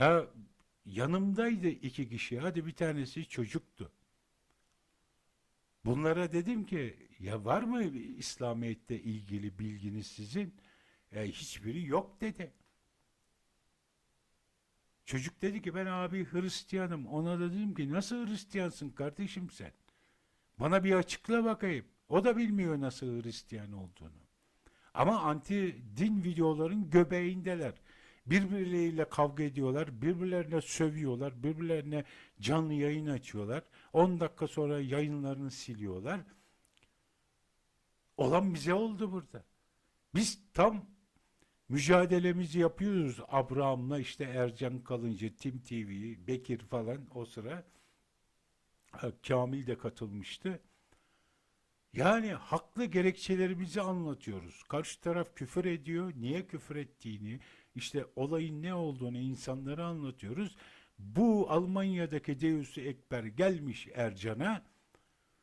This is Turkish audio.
Ya yanımdaydı iki kişi. Hadi bir tanesi çocuktu. Bunlara dedim ki ya var mı İslamiyet'te ilgili bilginiz sizin? E, hiçbiri yok dedi. Çocuk dedi ki ben abi Hristiyanım. Ona da dedim ki nasıl Hristiyansın kardeşim sen? Bana bir açıkla bakayım. O da bilmiyor nasıl Hristiyan olduğunu. Ama anti din videoların göbeğindeler. Birbirleriyle kavga ediyorlar, birbirlerine sövüyorlar, birbirlerine canlı yayın açıyorlar. 10 dakika sonra yayınlarını siliyorlar. Olan bize oldu burada. Biz tam mücadelemizi yapıyoruz Abraham'la işte Ercan Kalıncı, Tim TV, Bekir falan o sıra. Kamil de katılmıştı. Yani haklı gerekçelerimizi anlatıyoruz. Karşı taraf küfür ediyor. Niye küfür ettiğini, işte olayın ne olduğunu insanlara anlatıyoruz. Bu Almanya'daki Deus Ekber gelmiş Ercan'a